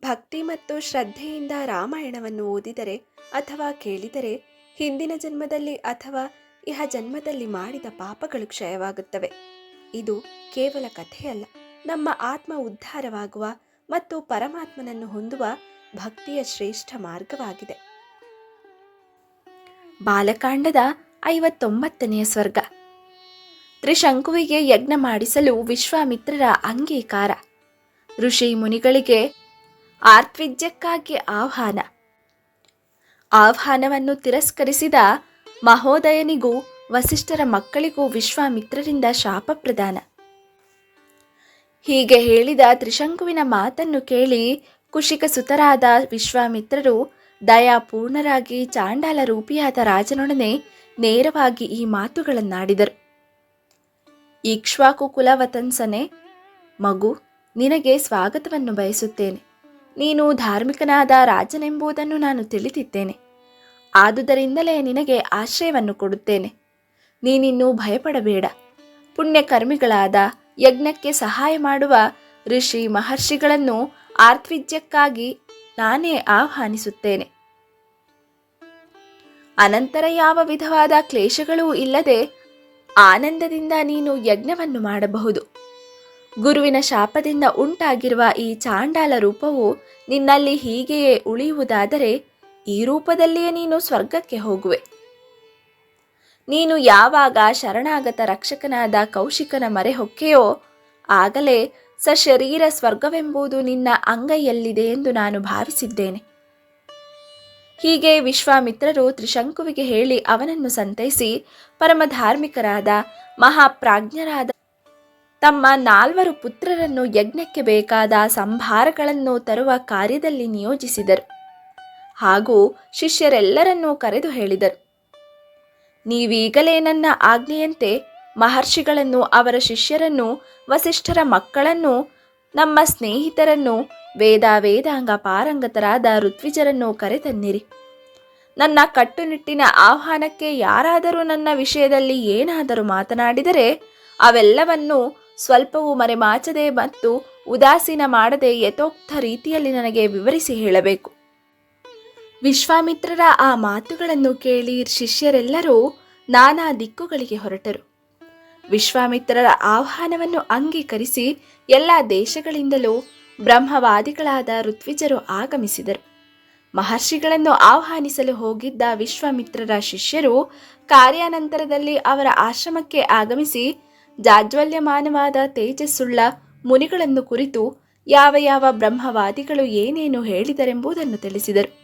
ಭಕ್ತಿ ಮತ್ತು ಶ್ರದ್ಧೆಯಿಂದ ರಾಮಾಯಣವನ್ನು ಓದಿದರೆ ಅಥವಾ ಕೇಳಿದರೆ ಹಿಂದಿನ ಜನ್ಮದಲ್ಲಿ ಅಥವಾ ಇಹ ಜನ್ಮದಲ್ಲಿ ಮಾಡಿದ ಪಾಪಗಳು ಕ್ಷಯವಾಗುತ್ತವೆ. ಇದು ಕೇವಲ ಕಥೆಯಲ್ಲ. ನಮ್ಮ ಆತ್ಮ ಉದ್ಧಾರವಾಗುವ ಮತ್ತು ಪರಮಾತ್ಮನನ್ನು ಹೊಂದುವ ಭಕ್ತಿಯ ಶ್ರೇಷ್ಠ ಮಾರ್ಗವಾಗಿದೆ. ಬಾಲಕಾಂಡದ ಐವತ್ತೊಂಬತ್ತನೆಯ ಸ್ವರ್ಗ. ತ್ರಿಶಂಕುವಿಗೆ ಯಜ್ಞ ಮಾಡಿಸಲು ವಿಶ್ವಾಮಿತ್ರರ ಅಂಗೀಕಾರ. ಋಷಿ ಮುನಿಗಳಿಗೆ ಆರ್ತ್ವಿಜ್ಯಕ್ಕಾಗಿ ಆಹ್ವಾನ. ಆಹ್ವಾನವನ್ನು ತಿರಸ್ಕರಿಸಿದ ಮಹೋದಯನಿಗೂ ವಸಿಷ್ಠರ ಮಕ್ಕಳಿಗೂ ವಿಶ್ವಾಮಿತ್ರರಿಂದ ಶಾಪ ಪ್ರದಾನ. ಹೀಗೆ ಹೇಳಿದ ತ್ರಿಶಂಕುವಿನ ಮಾತನ್ನು ಕೇಳಿ ಕುಶಿಕ ಸುತರಾದ ವಿಶ್ವಾಮಿತ್ರರು ದಯಾಪೂರ್ಣರಾಗಿ ಚಾಂಡಾಲ ರೂಪಿಯಾದ ರಾಜನೊಡನೆ ನೇರವಾಗಿ ಈ ಮಾತುಗಳನ್ನಾಡಿದರು. ಇಕ್ಷ್ವಾಕು ಕುಲವತನ್ಸನೆ ಮಗು, ನಿನಗೆ ಸ್ವಾಗತವನ್ನು ಬಯಸುತ್ತೇನೆ. ನೀನು ಧಾರ್ಮಿಕನಾದ ರಾಜನೆಂಬುದನ್ನು ನಾನು ತಿಳಿದಿದ್ದೇನೆ. ಆದುದರಿಂದಲೇ ನಿನಗೆ ಆಶ್ರಯವನ್ನು ಕೊಡುತ್ತೇನೆ. ನೀನಿನ್ನು ಭಯಪಡಬೇಡ. ಪುಣ್ಯಕರ್ಮಿಗಳಾದ ಯಜ್ಞಕ್ಕೆ ಸಹಾಯ ಮಾಡುವ ಋಷಿ ಮಹರ್ಷಿಗಳನ್ನು ಆರ್ತ್ವಿಜ್ಯಕ್ಕಾಗಿ ನಾನೇ ಆಹ್ವಾನಿಸುತ್ತೇನೆ. ಅನಂತರ ಯಾವ ವಿಧವಾದ ಕ್ಲೇಶಗಳೂ ಇಲ್ಲದೆ ಆನಂದದಿಂದ ನೀನು ಯಜ್ಞವನ್ನು ಮಾಡಬಹುದು. ಗುರುವಿನ ಶಾಪದಿಂದ ಉಂಟಾಗಿರುವ ಈ ಚಾಂಡಾಲ ರೂಪವು ನಿನ್ನಲ್ಲಿ ಹೀಗೆಯೇ ಉಳಿಯುವುದಾದರೆ ಈ ರೂಪದಲ್ಲಿಯೇ ನೀನು ಸ್ವರ್ಗಕ್ಕೆ ಹೋಗುವೆ. ನೀನು ಯಾವಾಗ ಶರಣಾಗತ ರಕ್ಷಕನಾದ ಕೌಶಿಕನ ಮರೆ ಹೊಕ್ಕೆಯೋ ಆಗಲೇ ಸಶರೀರ ಸ್ವರ್ಗವೆಂಬುದು ನಿನ್ನ ಅಂಗೈಯಲ್ಲಿದೆ ಎಂದು ನಾನು ಭಾವಿಸಿದ್ದೇನೆ. ಹೀಗೆ ವಿಶ್ವಾಮಿತ್ರರು ತ್ರಿಶಂಕುವಿಗೆ ಹೇಳಿ ಅವನನ್ನು ಸಂತೈಸಿ ಪರಮಧಾರ್ಮಿಕರಾದ ಮಹಾಪ್ರಾಜ್ಞರಾದ ತಮ್ಮ ನಾಲ್ವರು ಪುತ್ರರನ್ನು ಯಜ್ಞಕ್ಕೆ ಬೇಕಾದ ಸಂಭಾರಗಳನ್ನು ತರುವ ಕಾರ್ಯದಲ್ಲಿ ನಿಯೋಜಿಸಿದರು. ಹಾಗೂ ಶಿಷ್ಯರೆಲ್ಲರನ್ನೂ ಕರೆದು ಹೇಳಿದರು. ನೀವೀಗಲೇ ನನ್ನ ಆಜ್ಞೆಯಂತೆ ಮಹರ್ಷಿಗಳನ್ನು ಅವರ ಶಿಷ್ಯರನ್ನು, ವಸಿಷ್ಠರ ಮಕ್ಕಳನ್ನು, ನಮ್ಮ ಸ್ನೇಹಿತರನ್ನು ವೇದ ವೇದಾಂಗ ಪಾರಂಗತರಾದ ಋತ್ವಿಜರನ್ನು ಕರೆತನ್ನಿರಿ. ನನ್ನ ಕಟ್ಟುನಿಟ್ಟಿನ ಆಹ್ವಾನಕ್ಕೆ ಯಾರಾದರೂ ನನ್ನ ವಿಷಯದಲ್ಲಿ ಏನಾದರೂ ಮಾತನಾಡಿದರೆ ಅವೆಲ್ಲವನ್ನು ಸ್ವಲ್ಪವೂ ಮರೆಮಾಚದೆ ಮತ್ತು ಉದಾಸೀನ ಮಾಡದೆ ಯಥೋಕ್ತ ರೀತಿಯಲ್ಲಿ ನನಗೆ ವಿವರಿಸಿ ಹೇಳಬೇಕು. ವಿಶ್ವಾಮಿತ್ರರ ಆ ಮಾತುಗಳನ್ನು ಕೇಳಿ ಶಿಷ್ಯರೆಲ್ಲರೂ ನಾನಾ ದಿಕ್ಕುಗಳಿಗೆ ಹೊರಟರು. ವಿಶ್ವಾಮಿತ್ರರ ಆಹ್ವಾನವನ್ನು ಅಂಗೀಕರಿಸಿ ಎಲ್ಲ ದೇಶಗಳಿಂದಲೂ ಬ್ರಹ್ಮವಾದಿಗಳಾದ ಋತ್ವಿಜರು ಆಗಮಿಸಿದರು. ಮಹರ್ಷಿಗಳನ್ನು ಆಹ್ವಾನಿಸಲು ಹೋಗಿದ್ದ ವಿಶ್ವಾಮಿತ್ರರ ಶಿಷ್ಯರು ಕಾರ್ಯಾನಂತರದಲ್ಲಿ ಅವರ ಆಶ್ರಮಕ್ಕೆ ಆಗಮಿಸಿ ಜಾಜ್ವಲ್ಯಮಾನವಾದ ತೇಜಸ್ಸುಳ್ಳ ಮುನಿಗಳನ್ನು ಕುರಿತು ಯಾವ ಯಾವ ಬ್ರಹ್ಮವಾದಿಗಳು ಏನೇನು ಹೇಳಿದರೆಂಬುದನ್ನು ತಿಳಿಸಿದರು.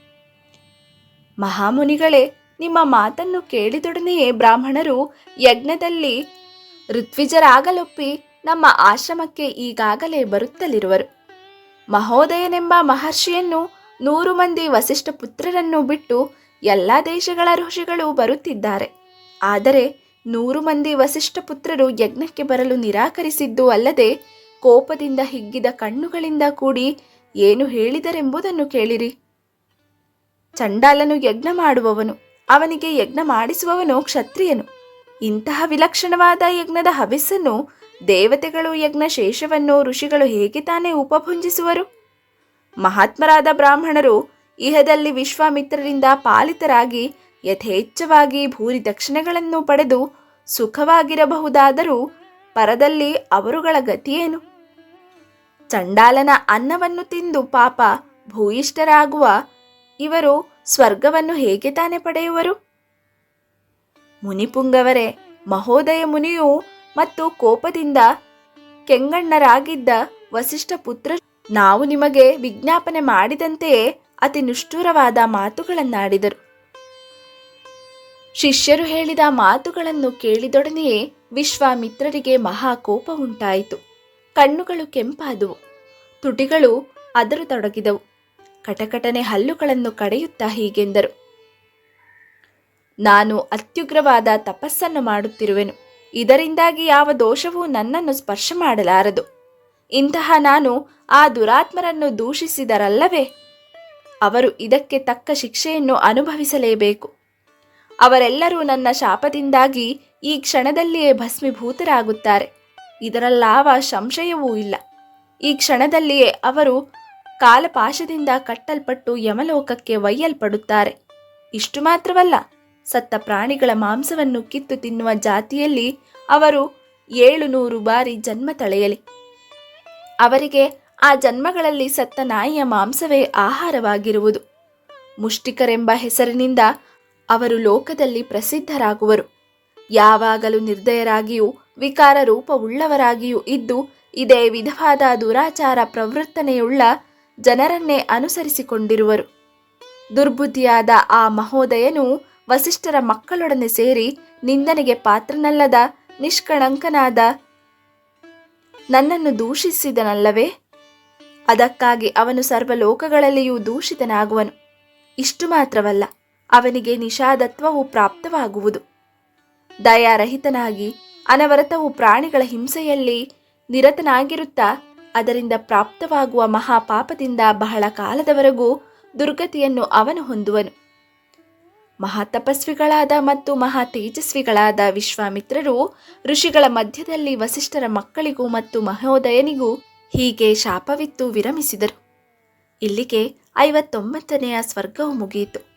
ಮಹಾಮುನಿಗಳೇ, ನಿಮ್ಮ ಮಾತನ್ನು ಕೇಳಿದೊಡನೆಯೇ ಬ್ರಾಹ್ಮಣರು ಯಜ್ಞದಲ್ಲಿ ಋತ್ವಿಜರಾಗಲೊಪ್ಪಿ ನಮ್ಮ ಆಶ್ರಮಕ್ಕೆ ಈಗಾಗಲೇ ಬರುತ್ತಲಿರುವರು. ಮಹೋದಯನೆಂಬ ಮಹರ್ಷಿಯನ್ನು ನೂರು ಮಂದಿ ವಸಿಷ್ಠ ಪುತ್ರರನ್ನು ಬಿಟ್ಟು ಎಲ್ಲ ದೇಶಗಳ ಋಷಿಗಳು ಬರುತ್ತಿದ್ದಾರೆ. ಆದರೆ ನೂರು ಮಂದಿ ವಸಿಷ್ಠ ಪುತ್ರರು ಯಜ್ಞಕ್ಕೆ ಬರಲು ನಿರಾಕರಿಸಿದ್ದು ಅಲ್ಲದೆ ಕೋಪದಿಂದ ಹಿಗ್ಗಿದ ಕಣ್ಣುಗಳಿಂದ ಕೂಡಿ ಏನು ಹೇಳಿದರೆಂಬುದನ್ನು ಕೇಳಿರಿ. ಚಂಡಾಲನು ಯಜ್ಞ ಮಾಡುವವನು, ಅವನಿಗೆ ಯಜ್ಞ ಮಾಡಿಸುವವನು ಕ್ಷತ್ರಿಯನು. ಇಂತಹ ವಿಲಕ್ಷಣವಾದ ಯಜ್ಞದ ಹವಿಸ್ಸನ್ನು ದೇವತೆಗಳು ಯಜ್ಞ ಶೇಷವನ್ನು ಋಷಿಗಳು ಹೇಗೆ ತಾನೇ ಉಪಭುಂಜಿಸುವರು? ಮಹಾತ್ಮರಾದ ಬ್ರಾಹ್ಮಣರು ಇಹದಲ್ಲಿ ವಿಶ್ವಾಮಿತ್ರರಿಂದ ಪಾಲಿತರಾಗಿ ಯಥೇಚ್ಛವಾಗಿ ಭೂರಿ ದಕ್ಷಿಣೆಗಳನ್ನು ಪಡೆದು ಸುಖವಾಗಿರಬಹುದಾದರೂ ಪರದಲ್ಲಿ ಅವರುಗಳ ಗತಿಯೇನು? ಚಂಡಾಲನ ಅನ್ನವನ್ನು ತಿಂದು ಪಾಪ ಭೂಯಿಷ್ಠರಾಗುವ ಇವರು ಸ್ವರ್ಗವನ್ನು ಹೇಗೆ ತಾನೆ ಪಡೆಯುವರು? ಮುನಿಪುಂಗವರೇ, ಮಹೋದಯ ಮುನಿಯು ಮತ್ತು ಕೋಪದಿಂದ ಕೆಂಗಣ್ಣರಾಗಿದ್ದ ವಸಿಷ್ಠ ಪುತ್ರ ನಾವು ನಿಮಗೆ ವಿಜ್ಞಾಪನೆ ಮಾಡಿದಂತೆಯೇ ಅತಿ ನಿಷ್ಠುರವಾದ ಮಾತುಗಳನ್ನಾಡಿದರು. ಶಿಷ್ಯರು ಹೇಳಿದ ಮಾತುಗಳನ್ನು ಕೇಳಿದೊಡನೆಯೇ ವಿಶ್ವಾಮಿತ್ರರಿಗೆ ಮಹಾಕೋಪ ಉಂಟಾಯಿತು. ಕಣ್ಣುಗಳು ಕೆಂಪಾದವು. ತುಟಿಗಳು ಅದರತೊಡಗಿದವು. ಕಟಕಟನೆ ಹಲ್ಲುಗಳನ್ನು ಕಡೆಯುತ್ತಾ ಹೀಗೆಂದರು. ನಾನು ಅತ್ಯುಗ್ರವಾದ ತಪಸ್ಸನ್ನು ಮಾಡುತ್ತಿರುವೆನು. ಇದರಿಂದಾಗಿ ಯಾವ ದೋಷವೂ ನನ್ನನ್ನು ಸ್ಪರ್ಶ ಮಾಡಲಾರದು. ಇಂತಹ ನಾನು ಆ ದುರಾತ್ಮರನ್ನು ದೂಷಿಸಿದರಲ್ಲವೇ? ಅವರು ಇದಕ್ಕೆ ತಕ್ಕ ಶಿಕ್ಷೆಯನ್ನು ಅನುಭವಿಸಲೇಬೇಕು. ಅವರೆಲ್ಲರೂ ನನ್ನ ಶಾಪದಿಂದಾಗಿ ಈ ಕ್ಷಣದಲ್ಲಿಯೇ ಭಸ್ಮೀಭೂತರಾಗುತ್ತಾರೆ. ಇದರಲ್ಲಾವ ಸಂಶಯವೂ ಇಲ್ಲ. ಈ ಕ್ಷಣದಲ್ಲಿಯೇ ಅವರು ಕಾಲಪಾಶದಿಂದ ಕಟ್ಟಲ್ಪಟ್ಟು ಯಮಲೋಕಕ್ಕೆ ಒಯ್ಯಲ್ಪಡುತ್ತಾರೆ. ಇಷ್ಟು ಮಾತ್ರವಲ್ಲ, ಸತ್ತ ಪ್ರಾಣಿಗಳ ಮಾಂಸವನ್ನು ಕಿತ್ತು ತಿನ್ನುವ ಜಾತಿಯಲ್ಲಿ ಅವರು ಏಳು ನೂರು ಬಾರಿ ಜನ್ಮ ತಳೆಯಲಿ. ಅವರಿಗೆ ಆ ಜನ್ಮಗಳಲ್ಲಿ ಸತ್ತ ನಾಯಿಯ ಮಾಂಸವೇ ಆಹಾರವಾಗಿರುವುದು. ಮುಷ್ಟಿಕರೆಂಬ ಹೆಸರಿನಿಂದ ಅವರು ಲೋಕದಲ್ಲಿ ಪ್ರಸಿದ್ಧರಾಗುವರು. ಯಾವಾಗಲೂ ನಿರ್ದಯರಾಗಿಯೂ ವಿಕಾರ ರೂಪವುಳ್ಳವರಾಗಿಯೂ ಇದ್ದು, ಇದೇ ವಿಧವಾದ ದುರಾಚಾರ ಪ್ರವೃತ್ತನೆಯುಳ್ಳ ಜನರನ್ನೇ ಅನುಸರಿಸಿಕೊಂಡಿರುವರು. ದುರ್ಬುದ್ಧಿಯಾದ ಆ ಮಹೋದಯನು ವಸಿಷ್ಠರ ಮಕ್ಕಳೊಡನೆ ಸೇರಿ ನಿಂದನೆಗೆ ಪಾತ್ರನಲ್ಲದ, ನಿಷ್ಕಳಂಕನಾದ ನನ್ನನ್ನು ದೂಷಿಸಿದನಲ್ಲವೇ? ಅದಕ್ಕಾಗಿ ಅವನು ಸರ್ವಲೋಕಗಳಲ್ಲಿಯೂ ದೂಷಿತನಾಗುವನು. ಇಷ್ಟು ಮಾತ್ರವಲ್ಲ. ಅವನಿಗೆ ನಿಷಾದತ್ವವು ಪ್ರಾಪ್ತವಾಗುವುದು. ದಯಾರಹಿತನಾಗಿ ಅನವರತವು ಪ್ರಾಣಿಗಳ ಹಿಂಸೆಯಲ್ಲಿ ನಿರತನಾಗಿರುತ್ತಾ, ಅದರಿಂದ ಪ್ರಾಪ್ತವಾಗುವ ಮಹಾಪಾಪದಿಂದ ಬಹಳ ಕಾಲದವರೆಗೂ ದುರ್ಗತಿಯನ್ನು ಅವನು ಹೊಂದುವನು. ಮಹಾತಪಸ್ವಿಗಳಾದ ಮತ್ತು ಮಹಾ ತೇಜಸ್ವಿಗಳಾದ ವಿಶ್ವಾಮಿತ್ರರು ಋಷಿಗಳ ಮಧ್ಯದಲ್ಲಿ ವಸಿಷ್ಠರ ಮಕ್ಕಳಿಗೂ ಮತ್ತು ಮಹೋದಯನಿಗೂ ಹೀಗೆ ಶಾಪವಿತ್ತು ವಿರಮಿಸಿದರು. ಇಲ್ಲಿಗೆ ಐವತ್ತೊಂಬತ್ತನೆಯ ಸ್ವರ್ಗವು ಮುಗಿಯಿತು.